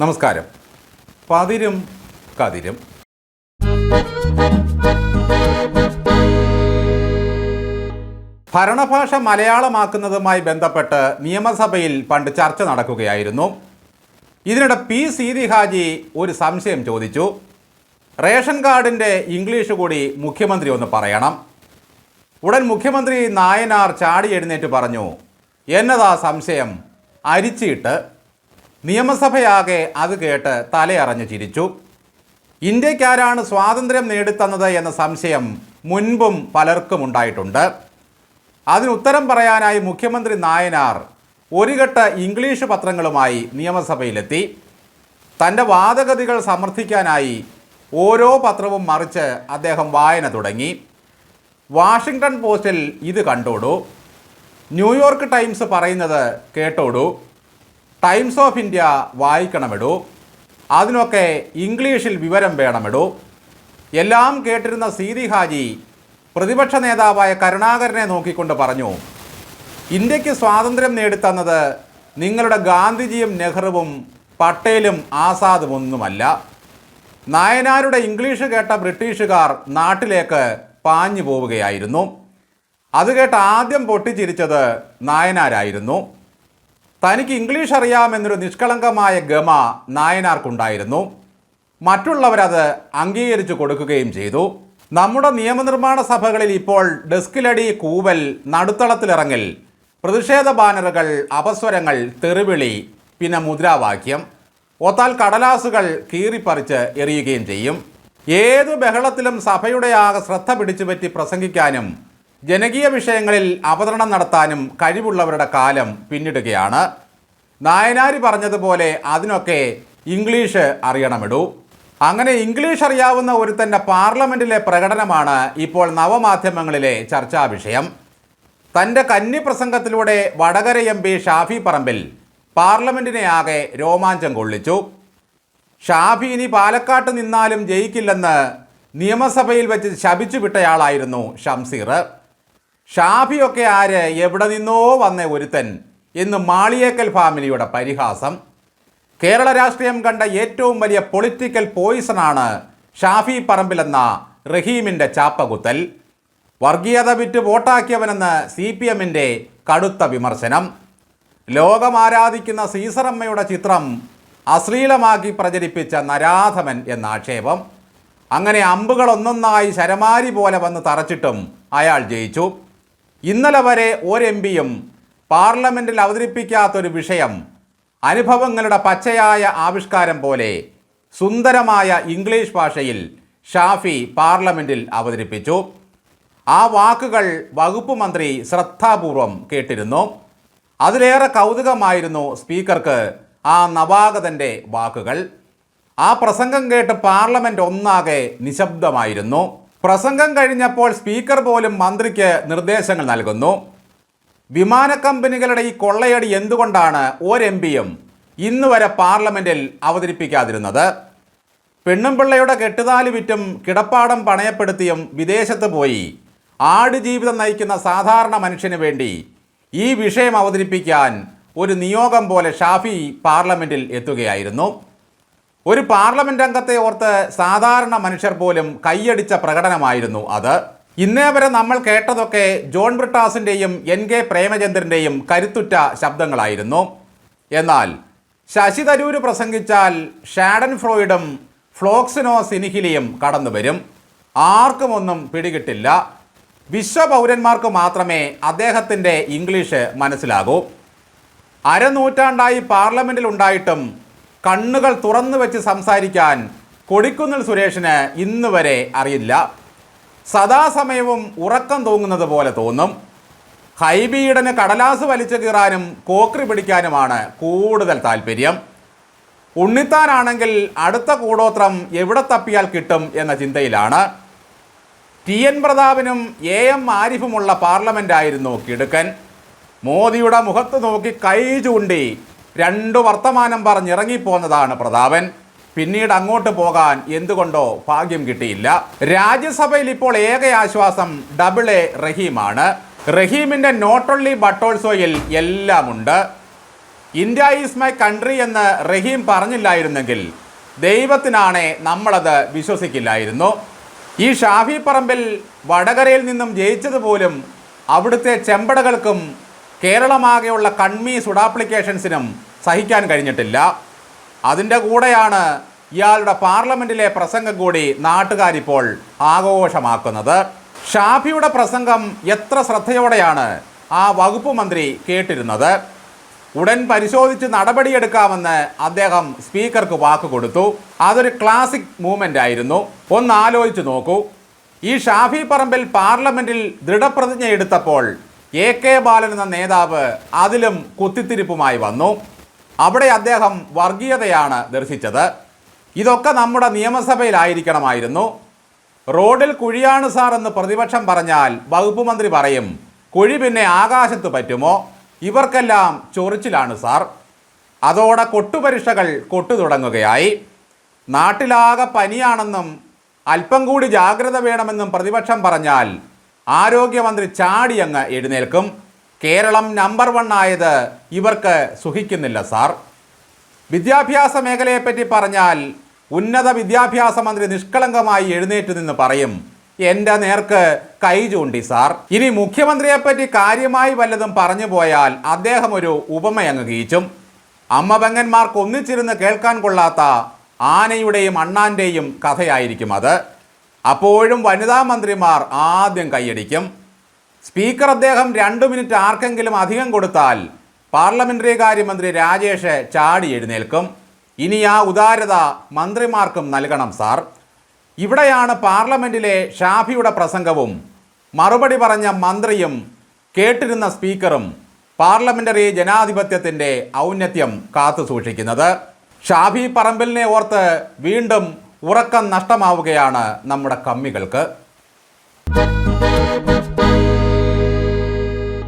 നമസ്കാരം. പതിരും കതിരും. ഭരണഭാഷ മലയാളമാക്കുന്നതുമായി ബന്ധപ്പെട്ട് നിയമസഭയിൽ പണ്ട് ചർച്ച നടക്കുകയായിരുന്നു. ഇതിനിടെ പി സീതി ഹാജി ഒരു സംശയം ചോദിച്ചു. റേഷൻ കാർഡിന്റെ ഇംഗ്ലീഷ് കൂടി മുഖ്യമന്ത്രി ഒന്ന് പറയണം. ഉടൻ മുഖ്യമന്ത്രി നായനാർ ചാടി എഴുന്നേറ്റ് പറഞ്ഞു എന്നതാ സംശയം? അരിച്ചിട്ട് നിയമസഭയാകെ അത് കേട്ട് തലയറഞ്ഞു ചിരിച്ചു. ഇന്ത്യക്കാരാണ് സ്വാതന്ത്ര്യം നേടിത്തന്നത് എന്ന സംശയം മുൻപും പലർക്കും ഉണ്ടായിട്ടുണ്ട്. അതിന് ഉത്തരം പറയാനായി മുഖ്യമന്ത്രി നായനാർ ഒരു ഘട്ട ഇംഗ്ലീഷ് പത്രങ്ങളുമായി നിയമസഭയിലെത്തി. തന്റെ വാദഗതികൾ സമർത്ഥിക്കാനായി ഓരോ പത്രവും മറിച്ച് അദ്ദേഹം വായന തുടങ്ങി. വാഷിങ്ടൺ പോസ്റ്റിൽ ഇത് കണ്ടോടൂ. ന്യൂയോർക്ക് ടൈംസ് പറയുന്നത് കേട്ടോടൂ. ടൈംസ് ഓഫ് ഇന്ത്യ വായിക്കണമെടൂ. അതിനൊക്കെ ഇംഗ്ലീഷിൽ വിവരം വേണമെടൂ. എല്ലാം കേട്ടിരുന്ന സീതി ഹാജി പ്രതിപക്ഷ നേതാവായ കരുണാകരനെ നോക്കിക്കൊണ്ട് പറഞ്ഞു ഇന്ത്യയ്ക്ക് സ്വാതന്ത്ര്യം നേടിത്തന്നത് നിങ്ങളുടെ ഗാന്ധിജിയും നെഹ്റുവും പട്ടേലും ആസാദും ഒന്നുമല്ല നായനാരുടെ ഇംഗ്ലീഷ് കേട്ട ബ്രിട്ടീഷുകാർ നാട്ടിലേക്ക് പാഞ്ഞു പോവുകയായിരുന്നു അത് കേട്ട് ആദ്യം പൊട്ടിച്ചിരിച്ചത് നായനാരായിരുന്നു. തനിക്ക് ഇംഗ്ലീഷ് അറിയാമെന്നൊരു നിഷ്കളങ്കമായ ഗമ നായനാർക്കുണ്ടായിരുന്നു. മറ്റുള്ളവരത് അംഗീകരിച്ചു കൊടുക്കുകയും ചെയ്തു. നമ്മുടെ നിയമനിർമ്മാണ സഭകളിൽ ഇപ്പോൾ ഡെസ്കിലടി കൂവൽ നടുത്തളത്തിലിറങ്ങൽ പ്രതിഷേധ ബാനറുകൾ അപസ്വരങ്ങൾ തെറിവിളി പിന്നെ മുദ്രാവാക്യം. ഒത്താൽ കടലാസുകൾ കീറിപ്പറിച്ച് എറിയുകയും ചെയ്യും. ഏതു ബഹളത്തിലും സഭയുടെ ആകെ ശ്രദ്ധ പിടിച്ചുപറ്റി പ്രസംഗിക്കാനും ജനകീയ വിഷയങ്ങളിൽ അവതരണം നടത്താനും കഴിവുള്ളവരുടെ കാലം പിന്നിടുകയാണ്. നായനാരി പറഞ്ഞതുപോലെ അതിനൊക്കെ ഇംഗ്ലീഷ് അറിയണമിടൂ. അങ്ങനെ ഇംഗ്ലീഷ് അറിയാവുന്ന ഒരുത്തന്റെ പാർലമെന്റിലെ പ്രകടനമാണ് ഇപ്പോൾ നവമാധ്യമങ്ങളിലെ ചർച്ചാ വിഷയം തന്റെ കന്നി പ്രസംഗത്തിലൂടെ വടകര എം പി ഷാഫി പറമ്പിൽ പാർലമെന്റിനെ ആകെ രോമാഞ്ചം കൊള്ളിച്ചു. ഷാഫി ഇനി പാലക്കാട്ട് നിന്നാലും ജയിക്കില്ലെന്ന് നിയമസഭയിൽ വെച്ച് ശപിച്ചു വിട്ടയാളായിരുന്നു ഷംസീർ. ഷാഫിയൊക്കെ ആര്? എവിടെ നിന്നോ വന്ന ഒരുത്തൻ. എന്ന് മാളിയേക്കൽ ഫാമിലിയുടെ പരിഹാസം. കേരള രാഷ്ട്രീയം കണ്ട ഏറ്റവും വലിയ പൊളിറ്റിക്കൽ പോയിസണാണ് ഷാഫി പറമ്പിലെന്ന റഹീമിന്റെ ചാപ്പകുത്തൽ. വർഗീയത വിറ്റ് വോട്ടാക്കിയവനെന്ന് സി പി എമ്മിന്റെ കടുത്ത വിമർശനം. ലോകം ആരാധിക്കുന്ന സീസറമ്മയുടെ ചിത്രം അശ്ലീലമാക്കി പ്രചരിപ്പിച്ച നരാധമൻ എന്ന ആക്ഷേപം. അങ്ങനെ അമ്പുകൾ ഒന്നൊന്നായി ശരമാരി പോലെ വന്ന് തറച്ചിട്ടും അയാൾ ജയിച്ചു. ഇന്നലെ വരെ ഒരു എം പിയും പാർലമെന്റിൽ അവതരിപ്പിക്കാത്തൊരു വിഷയം അനുഭവങ്ങളുടെ പച്ചയായ ആവിഷ്കാരം പോലെ സുന്ദരമായ ഇംഗ്ലീഷ് ഭാഷയിൽ ഷാഫി പാർലമെന്റിൽ അവതരിപ്പിച്ചു. ആ വാക്കുകൾ വകുപ്പ് മന്ത്രി ശ്രദ്ധാപൂർവം കേട്ടിരുന്നു. അതിലേറെ കൗതുകമായിരുന്നു സ്പീക്കർക്ക് ആ നവാഗതന്റെ വാക്കുകൾ. ആ പ്രസംഗം കേട്ട് പാർലമെന്റ് ഒന്നാകെ നിശബ്ദമായിരുന്നു. പ്രസംഗം കഴിഞ്ഞപ്പോൾ സ്പീക്കർ പോലും മന്ത്രിക്ക് നിർദ്ദേശങ്ങൾ നൽകുന്നു. വിമാന കമ്പനികളുടെ ഈ കൊള്ളയടി എന്തുകൊണ്ടാണ് ഒരു എം പിയും ഇന്ന് വരെ പാർലമെന്റിൽ അവതരിപ്പിക്കാതിരുന്നത്? പെണ്ണും പെണ്ണുംപിള്ളയുടെ കെട്ടുതാലി വിറ്റും കിടപ്പാടം പണയപ്പെടുത്തിയും വിദേശത്ത് പോയി ആടുജീവിതം നയിക്കുന്ന സാധാരണ മനുഷ്യന് വേണ്ടി ഈ വിഷയം അവതരിപ്പിക്കാൻ ഒരു നിയോഗം പോലെ ഷാഫി പാർലമെന്റിൽ എത്തുകയായിരുന്നു. ഒരു പാർലമെന്റ് അംഗത്തെ ഓർത്ത് സാധാരണ മനുഷ്യർ പോലും കൈയടിച്ച പ്രകടനമായിരുന്നു അത്. ഇന്നേ വരെ നമ്മൾ കേട്ടതൊക്കെ ജോൺ ബ്രിട്ടാസിന്റെയും എൻ കെ പ്രേമചന്ദ്രന്റെയും കരുത്തുറ്റ ശബ്ദങ്ങളായിരുന്നു. എന്നാൽ ശശി തരൂര് പ്രസംഗിച്ചാൽ ഷാഡൻ ഫ്രോയിഡും ഫ്ലോക്സിനോ സിനിഹിലിയും കടന്നു വരും ആർക്കുമൊന്നും പിടികിട്ടില്ല. വിശ്വപൗരന്മാർക്ക് മാത്രമേ അദ്ദേഹത്തിന്റെ ഇംഗ്ലീഷ് മനസ്സിലാകൂ. അരനൂറ്റാണ്ടായി പാർലമെന്റിൽ ഉണ്ടായിട്ടും കണ്ണുകൾ തുറന്നു വെച്ച് സംസാരിക്കാൻ കൊടിക്കുന്നിൽ സുരേഷിന് ഇന്ന് വരെ അറിയില്ല. സദാസമയവും ഉറക്കം തൂങ്ങുന്നത് പോലെ തോന്നും. ഹൈബീഡന് കടലാസ് വലിച്ചു കീറാനും കോക്രി പിടിക്കാനുമാണ് കൂടുതൽ താല്പര്യം. ഉണ്ണിത്താനാണെങ്കിൽ അടുത്ത കൂടോത്രം എവിടെ തപ്പിയാൽ കിട്ടും എന്ന ചിന്തയിലാണ്. ടി എൻ പ്രതാപിനും എ എം ആരിഫുമുള്ള പാർലമെന്റായിരുന്നു കിടുക്കൻ. മോദിയുടെ മുഖത്ത് നോക്കി കൈ ചൂണ്ടി രണ്ടു വർത്തമാനം പറഞ്ഞിറങ്ങിപ്പോന്നതാണ് പ്രതാപൻ. പിന്നീട് അങ്ങോട്ട് പോകാൻ എന്തുകൊണ്ടോ ഭാഗ്യം കിട്ടിയില്ല. രാജ്യസഭയിൽ ഇപ്പോൾ ഏക ആശ്വാസം ഡബിൾ എ റഹീമാണ്. റഹീമിന്റെ നോട്ട് ഓൺലി ബട്ട് ഓൾസോയിൽ എല്ലാമുണ്ട്. ഇന്ത്യ ഈസ് മൈ കൺട്രി എന്ന് റഹീം പറഞ്ഞില്ലായിരുന്നെങ്കിൽ ദൈവത്തിനാണേ നമ്മളത് വിശ്വസിക്കില്ലായിരുന്നു. ഈ ഷാഫി പറമ്പിൽ വടകരയിൽ നിന്നും ജയിച്ചതുപോലും അവിടുത്തെ ചെമ്പടകൾക്കും കേരളമാകെയുള്ള കൺമി സുഡാപ്ലിക്കേഷൻസിനും സഹിക്കാൻ കഴിഞ്ഞിട്ടില്ല. അതിന്റെ കൂടെയാണ് ഇയാളുടെ പാർലമെന്റിലെ പ്രസംഗം കൂടി നാട്ടുകാരിപ്പോൾ ആഘോഷമാക്കുന്നത്. ഷാഫിയുടെ പ്രസംഗം എത്ര ശ്രദ്ധയോടെയാണ് ആ വകുപ്പ് മന്ത്രി കേട്ടിരുന്നത്. ഉടൻ പരിശോധിച്ച് നടപടിയെടുക്കാമെന്ന് അദ്ദേഹം സ്പീക്കർക്ക് വാക്ക് കൊടുത്തു. അതൊരു ക്ലാസിക് മൂവ്മെന്റ് ആയിരുന്നു. ഒന്ന് ആലോചിച്ച് നോക്കൂ. ഈ ഷാഫി പറമ്പിൽ പാർലമെന്റിൽ ദൃഢപ്രതിജ്ഞ എടുത്തപ്പോൾ എ കെ ബാലൻ എന്ന നേതാവ് അതിലും കുത്തിത്തിരിപ്പുമായി വന്നു. അവിടെ അദ്ദേഹം വർഗീയതയാണ് ദർശിച്ചത്. ഇതൊക്കെ നമ്മുടെ നിയമസഭയിലായിരിക്കണമായിരുന്നു. റോഡിൽ കുഴിയാണ് സാർ എന്ന് പ്രതിപക്ഷം പറഞ്ഞാൽ വകുപ്പ് മന്ത്രി പറയും കുഴി പിന്നെ ആകാശത്ത് പറ്റുമോ? ഇവർക്കെല്ലാം ചൊറിച്ചിലാണ് സാർ. അതോടെ കൊട്ടുപരീക്ഷകൾ കൊട്ടു തുടങ്ങുകയായി. നാട്ടിലാകെ പനിയാണെന്നും അല്പം കൂടി ജാഗ്രത വേണമെന്നും പ്രതിപക്ഷം പറഞ്ഞാൽ ആരോഗ്യമന്ത്രി ചാടിയങ്ങ് എഴുന്നേൽക്കും. കേരളം നമ്പർ വൺ ആയത് ഇവർക്ക് സുഖിക്കുന്നില്ല സാർ. വിദ്യാഭ്യാസ മേഖലയെപ്പറ്റി പറഞ്ഞാൽ ഉന്നത വിദ്യാഭ്യാസ മന്ത്രി നിഷ്കളങ്കമായി എഴുന്നേറ്റ് നിന്ന് പറയും എന്റെ നേർക്ക് കൈ ചൂണ്ടി സാർ. ഇനി മുഖ്യമന്ത്രിയെപ്പറ്റി കാര്യമായി വല്ലതും പറഞ്ഞു പോയാൽ അദ്ദേഹം ഒരു ഉപമയങ്ങ് ഗീച്ചും അമ്മ പെങ്ങന്മാർക്ക് ഒന്നിച്ചിരുന്ന് കേൾക്കാൻ കൊള്ളാത്ത ആനയുടെയും അണ്ണാന്റെയും കഥയായിരിക്കും അത്. അപ്പോഴും വനിതാ മന്ത്രിമാർ ആദ്യം കൈയടിക്കും. സ്പീക്കർ അദ്ദേഹം രണ്ടു മിനിറ്റ് ആർക്കെങ്കിലും അധികം കൊടുത്താൽ പാർലമെന്ററി കാര്യമന്ത്രി രാജേഷ് ചാടി എഴുന്നേൽക്കും. ഇനി ആ ഉദാരത മന്ത്രിമാർക്കും നൽകണം സാർ. ഇവിടെയാണ് പാർലമെന്റിലെ ഷാഫിയുടെ പ്രസംഗവും മറുപടി പറഞ്ഞ മന്ത്രിയും കേട്ടിരുന്ന സ്പീക്കറും പാർലമെന്ററി ജനാധിപത്യത്തിന്റെ ഔന്നത്യം കാത്തു സൂക്ഷിക്കുന്നത് ഷാഫി പറമ്പിലിനെ ഓർത്ത് വീണ്ടും ഉറക്കം നഷ്ടമാവുകയാണ് നമ്മുടെ കമ്മികൾക്ക്.